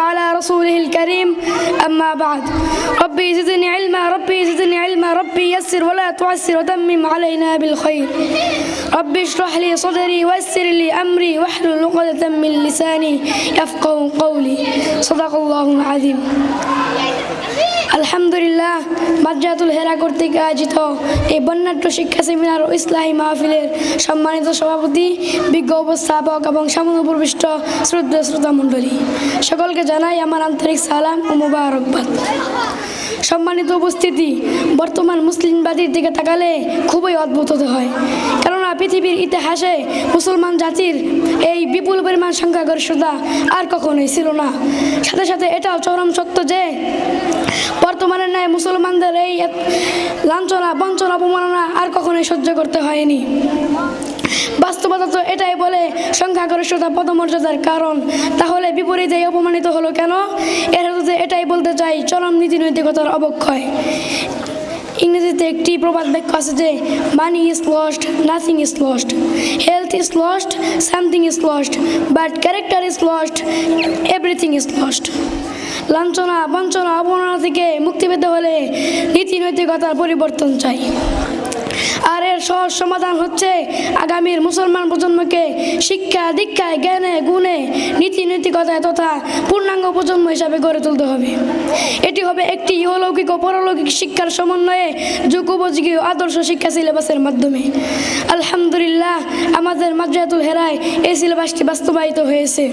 على رسوله الكريم. أما بعد ربي زدني علما ربي زدني علما ربي يسر ولا تعسر وتمم علينا بالخير. ربي اشرح لي صدري ويسر لي أمري واحلل عقدة من لساني يفقه قولي صدق الله العظيم আলহামদুলিল্লাহ মাদ্রাতুল হেরা কর্তৃক আয়োজিত এই বন্যাট্য শিক্ষা সেমিনার ও ইসলাহী মাহফিলের সম্মানিত সভাপতি বিজ্ঞ উপস্থাপক এবং সামনুপবিষ্ট শ্রদ্ধা শ্রোতা মণ্ডলী সকলকে জানাই আমার আন্তরিক সালাম ও মুবারকবাদ সম্মানিত উপস্থিতি বর্তমান মুসলিমবাদীর দিকে তাকালে খুবই অদ্ভুত হতে হয় কেননা পৃথিবীর ইতিহাসে মুসলমান জাতির এই বিপুল পরিমাণ সংখ্যাগরিষ্ঠতা আর কখনোই ছিল না। সাথে সাথে এটাও চরম সত্য যে বর্তমানে ন্যায় মুসলমানদের এই লাঞ্ছনা, বঞ্চনা অপমাননা আর কখনোই সহ্য করতে হয়নি। বাস্তবতা তো এটাই বলে সংখ্যাগরিষ্ঠতা পদমর্যাদার কারণ। তাহলে বিপরীতে অপমানিত হলো কেন? এর এটাই বলতে চাই চরম নীতি নৈতিকতার অবক্ষয়। ইংরেজিতে একটি প্রবাদ বাক্য আছে যে money is lost nothing is lost health is lost something is lost but character is lost everything is lost লাঞ্ছনা, বঞ্চনা, অবমাননা থেকে মুক্তি পেতে হলে নীতি নৈতিকতার পরিবর্তন চাই। সহজ সমাধান হচ্ছে আগামীর মুসলমান প্রজন্মকে শিক্ষা দীক্ষায় জ্ঞানে, গুণে, নীতি নৈতিকতায় তথা পূর্ণাঙ্গ প্রজন্ম হিসাবে গড়ে তুলতে হবে। এটি হবে একটি ইহলৌকিক ও পরলৌকিক শিক্ষার সমন্বয়ে যুগোপযোগী ও আদর্শ শিক্ষা সিলেবাসের মাধ্যমে। আলহামদুলিল্লাহ, আমাদের মাদ্রাতুল হেরায় এই সিলেবাসটি বাস্তবায়িত হয়েছে।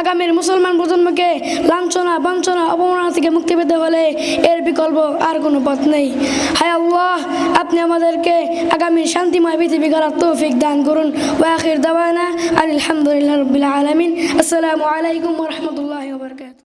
আগামীর মুসলমান প্রজন্মকে লাঞ্ছনা, বঞ্চনা অবমাননা থেকে মুক্তি পেতে হলে এর বিকল্প আর কোনো পথ নেই। হায় আল্লাহ, আপনি আমাদেরকে আগামী শান্তিময় পৃথিবী গড়ার তৌফিক দান করুন। ওয়াখির দাবানা আলহামদুলিল্লাহ রবিল আলমিন। আসসালামু আলাইকুম রহমতুল্লাহ